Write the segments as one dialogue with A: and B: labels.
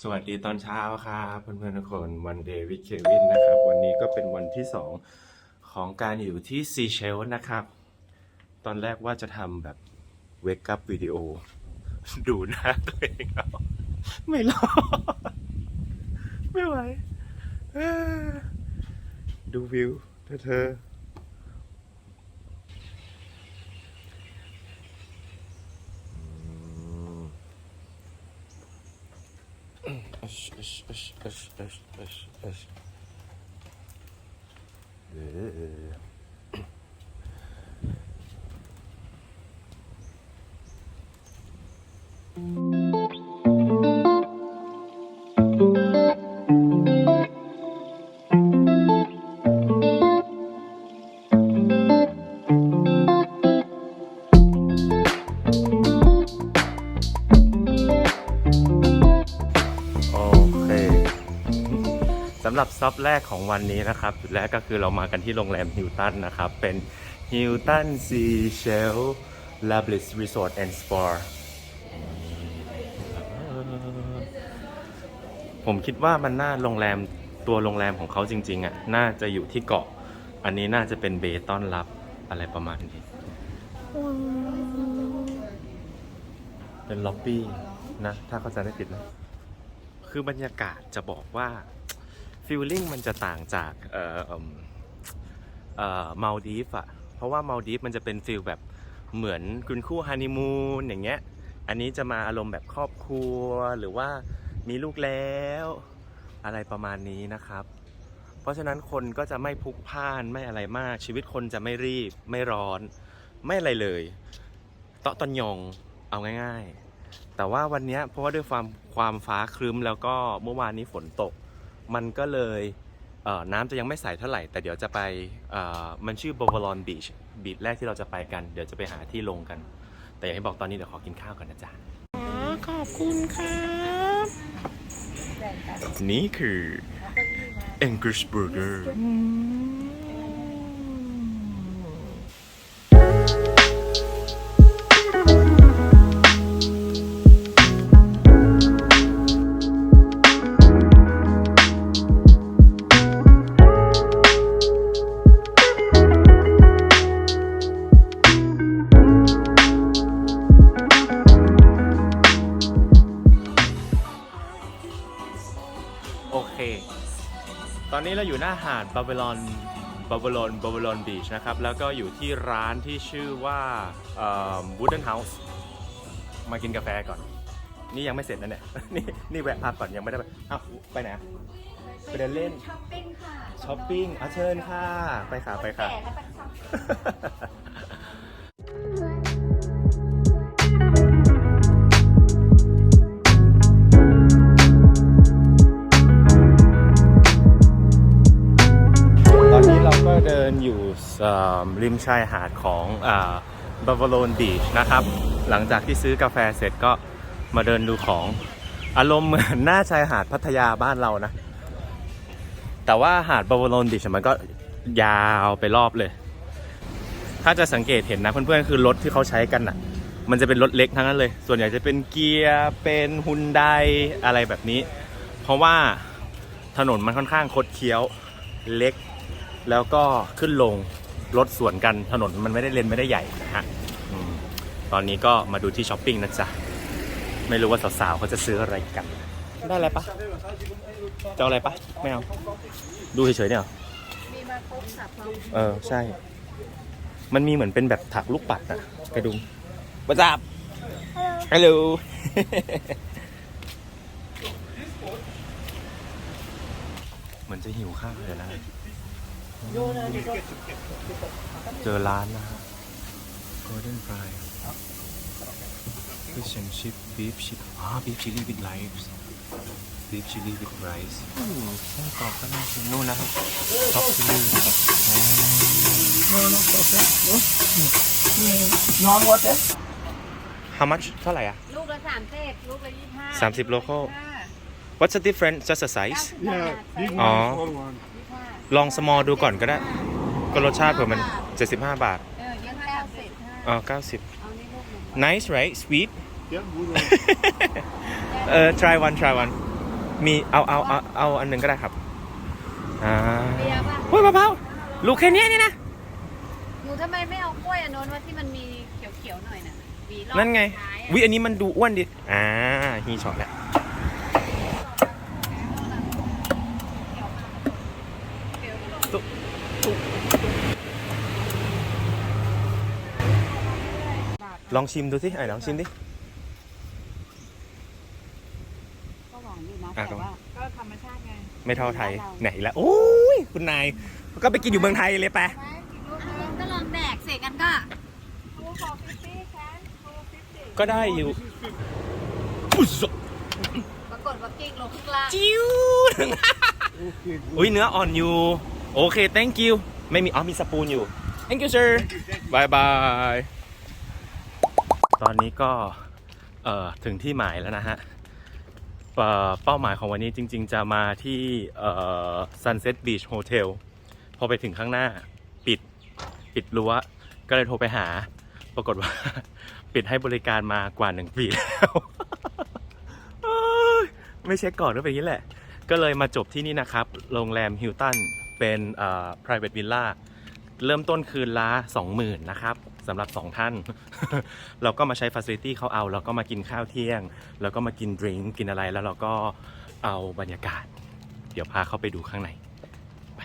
A: สวัสดีตอนเช้าครับเพื่อนๆทุกคนวันเดย์วิเควินนะครับ วันนี้ก็เป็นวันที่สองของการอยู่ที่ซีเชลนะครับ ตอนแรกว่าจะทำแบบเวก u ั v วิดีโอ ดูหน้าตัวเองเอาไม่รอดไม่ไหวดูวิวเธอเธอ Oxe, oxe, oxe, oxe, oxe, oxe. ำหรับซับแรกของวันนี้นะครับจุดแรกก็คือเรามากันที่โรงแรมฮิลตันนะครับ เป็นฮิลตันซีเชลลาบลิสรีสอร์ทแอนด์สปาผมคิดว่ามันน่าโรงแรมตัวโรงแรมของเขาจริงๆอะน่าจะอยู่ที่เกาะ อันนี้น่าจะเป็นเบต้อนรับอะไรประมาณนี้ เป็นล็อบบี้นะ ถ้าเขาใจะไม่ผิดนะ คือบรรยากาศจะบอกว่า ฟีลลิ่งมันจะต่างจากเอ่อเอิ่มเอ่อมาลดีฟอะเพราะว่ามาลดีฟมันจะเป็นฟีลแบบเหมือนคุณคู่ฮันนีมูนอย่างเงี้ย อันนี้จะมาอารมณ์แบบครอบครัวหรือว่ามีลูกแล้ว อะไรประมาณนี้นะครับ เพราะฉะนั้นคนก็จะไม่พลุกพล่านไม่อะไรมาก ชีวิตคนจะไม่รีบ ไม่ร้อน ไม่อะไรเลยเตาะตอนยองเอาง่าย ๆ แต่ว่าวันนี้เพราะว่าด้วยความความฟ้าครึ้มแล้วก็เมื่อวานนี้ฝนตก มันก็เลยเอ่อน้ำจะยังไม่ใสเท่าไหร่ แต่เดี๋ยวจะไปเอ่อมันชื่อบ o ว a ลอนบีชบีชแรกที่เราจะไปกัน เดี๋ยวจะไปหาที่ลงกัน แต่อย่างที่บอกตอนนี้เดี๋ยวขอกินข้าวก่อนนะจ๊ะขอบคุณครับนี่คือ English Burger อนนี้เราอยู่หน้าหาดบาเบลอนบาเบลอนบาเบลอนบีชนะครับ แล้วก็อยู่ที่ร้านที่ชื่อว่าวูดเดนเฮาส์มากินกาแฟก่อน นี่ยังไม่เสร็จนะเนี่ย นี่นี่แวะพักก่อนยังไม่ได้ไปอ้าวไปไหนอะไปเดินเล่น
B: ช้อปปิ้งค่ะ
A: ช้อปปิ้งอะเชิญค่ะ ไปค่ะไปค่ะ
B: แต่แล้วไปช้อปปิ้ง
A: ดินอยู่ริมชายหาดของบา v าโลนบีชนะครับ หลังจากที่ซื้อกาแฟเสร็จก็มาเดินดูของอารมณ์เหมือนหน้าชายหาดพัทยาบ้านเรานะ แต่ว่าหาดบา v าโลนบีชมันก็ยาวไปรอบเลย ถ้าจะสังเกตเห็นนะเพื่อนๆคือรถที่เขาใช้กันอะ มันจะเป็นรถเล็กทั้งนั้นเลย ส่วนใหญ่จะเป็นเกียร์เป็นฮุนไดอะไรแบบนี้ เพราะว่าถนนมันค่อนข้างคดเคี้ยวเล็ก แล้วก็ขึ้นลงรถสวนกันถนนมันไม่ได้เลนไม่ได้ใหญ่นะฮะอืมตอนนี้ก็มาดูที่ช้อปปิ้งนะจ๊ะ ไม่รู้ว่าสาวๆเขาจะซื้ออะไรกัน ได้อะไรปะจะเอาอะไรปะไม่เอา ดูเฉยๆเนี่ยเหรอ
B: มีมาครบสับเรา
A: เออ ใช่ มันมีเหมือนเป็นแบบถักลูกปัดอะกระดุมประจับฮัลโหล เหมือนจะหิวข้าวเลยนะ เจอร้านนะฮะ Golden Fry Fish and chip beef chip อ่า beef chili with rice beef chili with rice อืมไส้กรอกก็น่ากินนู่นนะครับท็อปชิลลี่
C: Non water.
A: How much เท่าไหร่อ่ะ
B: ลูกละสามสิบลูกละยี่สิบห้า
A: สามสิบ local What's the difference just a size
C: Yeah, big one,
A: Oh.
C: small one.
A: ลอง small ดูก่อนก็ได้ ก็รสชาติเผื่อมัน 75 บาท
B: เออยี่สิบเก้าสิบ
A: อ๋อ90
B: เอานี่ลูกหนึ่ง
A: nice right sweet
C: Yeah, good one.
A: เออ try one try one มีเอาเอาเอาเอาอันหนึ่งก็ได้ครับอ่า
B: เบียร์ป่ะ
A: เฮ้ยมะพร้าวลูกแค่เนี้ยนี่นะ
B: หนูทำไมไม่เอากล้วยอันโน้นว่าที่มันมีเขียวๆหน่อยน่ะวีรอบ
A: นั่นไง
B: ท้ายอะ
A: วิอันนี้มันดูอ้วนดิ อ่าฮีช็อตแหละ ลองชิมดูสิไอ้ลองชิมดิ
B: ก็หวานอยู่นะ
A: อะ
B: แต่ว่าก็ธรรมชาติไง
A: ไม่เท่าไทยไหนละโอ้ยคุณนายก็ไปกินอยู่เมืองไทยเลยไปะ
B: ก็ลองแดกเสร็จกันก็
A: ก็ได้อยู่อุ๊ย
B: ปรากฏว่ากิ้งลงข้างล่าง
A: จิ้วอุ้ยเนื้ออ่อนอยู่ โอเค thank you ไม่มีอ๋อมีสปูนอยู่ thank you sir bye bye ตอนนี้ก็เอ่อถึงที่หมายแล้วนะฮะ เป้าหมายของวันนี้จริง ๆ จะมาที่ Sunset Beach Hotel พอไปถึงข้างหน้าปิดปิดรั้ว ก็เลยโทรไปหา ปรากฏว่า ปิดให้บริการมากว่าหนึ่งปีแล้วไม่เช็คก่อนก็เป็นอย่างนี้แหละ ก็เลยมาจบที่นี่นะครับ โรงแรมฮิลตันเป็น private villa เริ่มต้นคืนละ20,000นะครับ สำหรับ 2 ท่าน เราก็มาใช้ฟัสซิลิตี้เขาเอา แล้วก็มากินข้าวเที่ยง แล้วก็มากินดริงก์กินอะไรแล้วเราก็เอาบรรยากาศ เดี๋ยวพาเข้าไปดูข้างใน ไป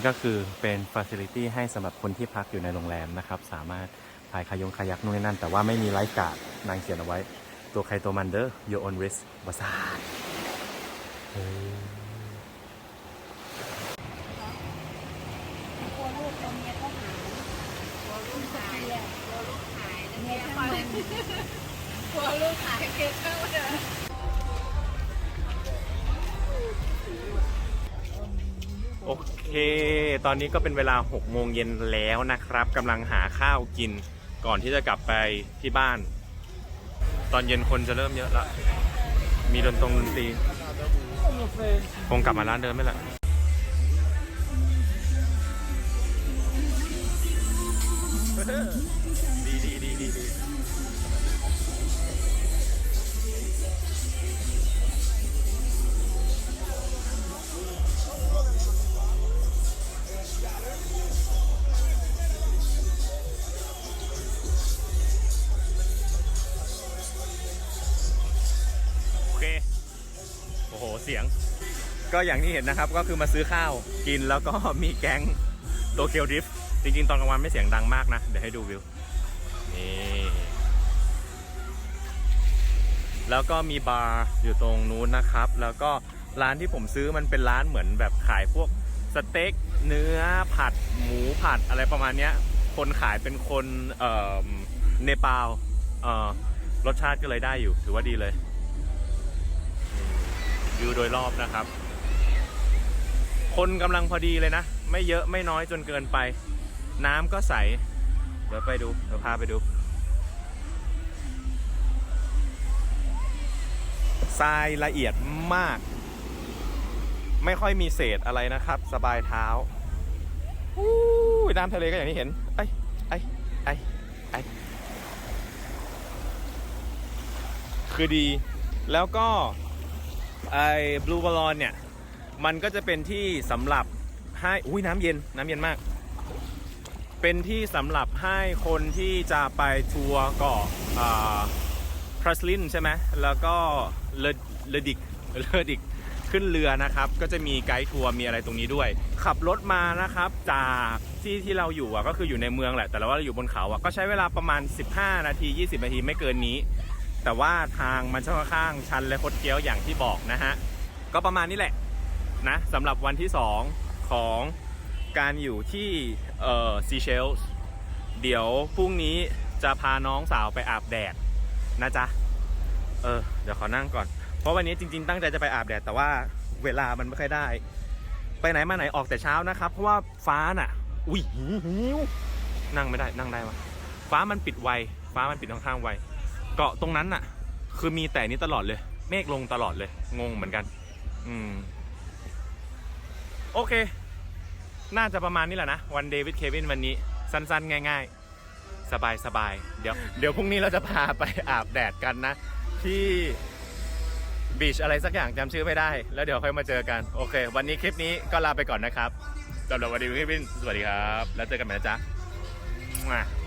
A: นนี้ก็คือเป็น Facility ให้สำหรับคนที่พักอยู่ในโรงแรมนะครับ สามารถพายคายงคายักนู่นนี่นั่น แต่ว่าไม่มีไลฟ์การ์ดนางเขียนเอาไว้ ตัวใครตัวมันเด้อ your own risk บาซาด
B: กลัวลูกตัวเมียเขาหายกลัวลูกหายอะกลัวลูกหายนะเนี่ยช่างมันกลัวลูกหายเก็บเข้าเล
A: โอเค ตอนนี้ก็เป็นเวลา6โมงเย็นแล้วนะครับกำลังหาข้าวกินก่อนที่จะกลับไปที่บ้าน ตอนเย็นคนจะเริ่มเยอะละ มีดนตรงดนตรีคงกลับมาร้านเดิมไม่ละดี ก็อย่างที่เห็นนะครับก็คือมาซื้อข้าวกินแล้วก็มีแก๊งโตเกียวดริฟต์จริง ๆ ตอนกลางวันไม่เสียงดังมากนะ เดี๋ยวให้ดูวิว นี่ แล้วก็มีบาร์อยู่ตรงนู้นนะครับ แล้วก็ร้านที่ผมซื้อมันเป็นร้านเหมือนแบบขายพวกสเต็กเนื้อผัดหมูผัดอะไรประมาณเนี้ย คนขายเป็นคนเอ่อเนปาลเอ่อรสชาติก็เลยได้อยู่ ถือว่าดีเลยวิวโดยรอบนะครับ คนกำลังพอดีเลยนะ ไม่เยอะไม่น้อยจนเกินไป น้ำก็ใส เดี๋ยวไปดู เดี๋ยวพาไปดู ทรายละเอียดมาก ไม่ค่อยมีเศษอะไรนะครับ สบายเท้าอู้น้ำทะเลก็อย่างที่เห็น ไอ้ ไอ้ ไอ้ ไอ้ คือดี แล้วก็ไอ้บลูบอลอนเนี่ย มันก็จะเป็นที่สำหรับให้อุ้ยน้ำเย็นน้ำเย็นมาก เป็นที่สำหรับให้คนที่จะไปทัวร์เกาะพรัสลินใช่ไหมแล้วก็เลเลดิกเลดิกขึ้นเรือนะครับ ก็จะมีไกด์ทัวร์มีอะไรตรงนี้ด้วย ขับรถมานะครับจากที่ที่เราอยู่อะก็คืออยู่ในเมืองแหละ แต่ว่าเราอยู่บนเขาอะก็ใช้เวลาประมาณ 15 นาที 20 นาทีไม่เกินนี้ แต่ว่าทางมันค่อนข้างชันและคดเคี้ยวอย่างที่บอกนะฮะ ก็ประมาณนี้แหละ นะสำหรับวันที่ 2 ของการอยู่ที่เอ่อซีเชลส์เดี๋ยวพรุ่งนี้จะพาน้องสาวไปอาบแดดนะจ๊ะ เออ เดี๋ยวขอนั่งก่อน เพราะวันนี้จริง ๆ ตั้งใจจะไปอาบแดด แต่ว่าเวลามันไม่ค่อยได้ ไปไหนมาไหนออกแต่เช้านะครับ เพราะว่าฟ้าน่ะ อุ้ยหิวนั่งไม่ได้นั่งได้วะฟ้ามันปิดไว ฟ้ามันปิดค่อนข้างไว เกาะตรงนั้นน่ะ คือมีแต่นี้ตลอดเลย เมฆลงตลอดเลย งงเหมือนกัน อืม โอเค น่าจะประมาณนี้แหละนะ วันเดวิดเควินวันนี้ สั้นๆ ง่าย ๆ สบายๆ เดี๋ยว เดี๋ยวพรุ่งนี้เราจะพาไปอาบแดดกันนะ ที่บีชอะไรสักอย่างจำชื่อไม่ได้ แล้วเดี๋ยวค่อยมาเจอกัน โอเค วันนี้คลิปนี้ก็ลาไปก่อนนะครับสำหรับวันเดวิดเควินสวัสดีครับ แล้วเจอกันใหม่นะจ๊ะ